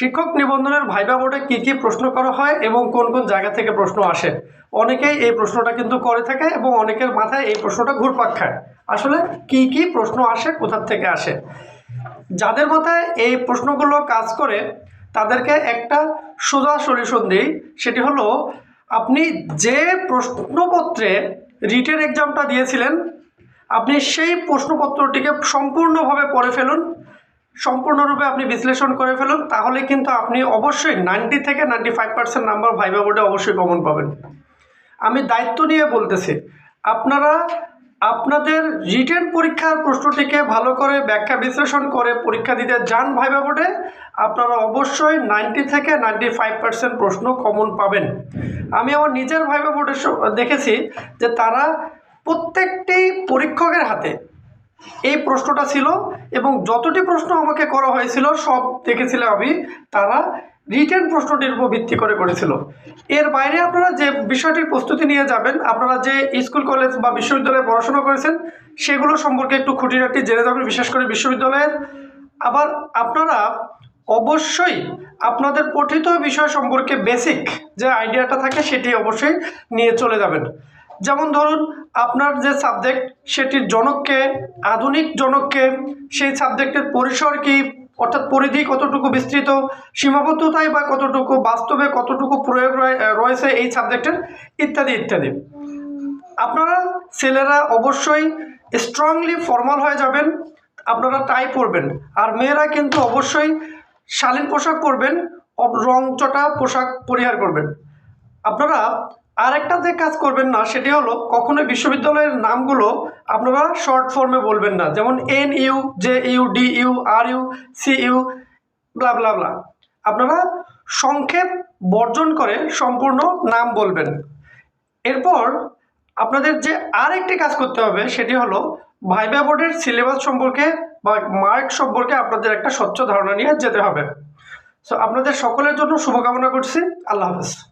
শিক্ষক নিবন্ধনের ভাইবা বোর্ডে কী কী প্রশ্ন করা হয় এবং কোন কোন জায়গা থেকে প্রশ্ন আসে? অনেকেই এই প্রশ্নটা কিন্তু করে থাকে এবং অনেকের মাথায় এই প্রশ্নটা ঘুরপাক খায়। আসলে কি কি প্রশ্ন আসে কোথার থেকে আসে? যাদের মাথায় এই প্রশ্নগুলো কাজ করে, তাদেরকে একটা সোজা সলিউশন দিই। সেটি হলো, আপনি যে প্রশ্নপত্রে রিটেন এক্সামটা দিয়েছিলেন, আপনি সেই প্রশ্নপত্রটিকে সম্পূর্ণভাবে পড়ে ফেলুন। সম্পূর্ণরূপে আপনি বিশ্লেষণ করে ফেলুন, তাহলে কিন্তু আপনি অবশ্যই নাইনটি থেকে ninety five percent number viva বোর্ডে অবশ্যই কমন পাবেন। আমি দায়িত্ব নিয়ে বলতেছি, আপনারা আপনাদের রিটেন পরীক্ষার প্রশ্নটিকে ভালো করে ব্যাখ্যা বিশ্লেষণ করে পরীক্ষা দিতে যান ভাইবা বোর্ডে আপনারা অবশ্যই নাইনটি থেকে নাইনটি ফাইভ পার্সেন্ট প্রশ্ন কমন পাবেন। আমি আমার নিজের ভাইবা বোর্ডে দেখেছি যে তারা প্রত্যেকটি পরীক্ষকের হাতে এই প্রশ্নটা ছিল এবং যতটি প্রশ্ন আমাকে করা হয়েছিল, সব দেখেছিলাম আমি, তারা রিটেন প্রশ্নটির উপর ভিত্তি করে করেছিল। এর বাইরে আপনারা যে বিষয়টির প্রস্তুতি নিয়ে যাবেন, আপনারা যে স্কুল, কলেজ বা বিশ্ববিদ্যালয়ে পড়াশোনা করেছেন, সেগুলো সম্পর্কে একটু খুঁটিনাটি জেনে যাবেন, বিশেষ করে বিশ্ববিদ্যালয়ের। আবার আপনারা অবশ্যই আপনাদের পঠিত বিষয় সম্পর্কে বেসিক যে আইডিয়াটা থাকে, সেটি অবশ্যই নিয়ে চলে যাবেন। যেমন ধরুন, আপনার যে সাবজেক্ট সেটির জনককে, আধুনিক জনককে, সেই সাবজেক্টের পরিসর কি, অর্থাৎ পরিধি কতটুকু বিস্তৃত, সীমাবদ্ধতায় বা কতটুকু, বাস্তবে কতটুকু প্রয়োগ রয়ে- রয়েছে এই সাবজেক্টের ইত্যাদি ইত্যাদি। আপনারা ছেলেরা অবশ্যই স্ট্রংলি ফর্মাল হয়ে যাবেন, আপনারা টাই পরবেন, আর মেয়েরা কিন্তু অবশ্যই শালীন পোশাক পরবেন, অব- রংচটা পোশাক পরিহার করবেন। আপনারা আরেকটা যে কাজ করবেন না, সেটি হলো কখনোই বিশ্ববিদ্যালয়ের নামগুলো আপনারা শর্ট ফর্মে বলবেন না। যেমন N U J U D U R U C U blah blah blah আপনারা সংক্ষেপ বর্জন করে সম্পূর্ণ নাম বলবেন। এরপর আপনাদের যে আরেকটি কাজ করতে হবে, সেটি হলো ভাইবা বোর্ডের সিলেবাস সম্পর্কে বা মার্ক সম্পর্কে আপনাদের একটা স্বচ্ছ ধারণা নিয়ে যেতে হবে। সো আপনাদের সকলের জন্য শুভকামনা করছি। আল্লাহ হাফেজ।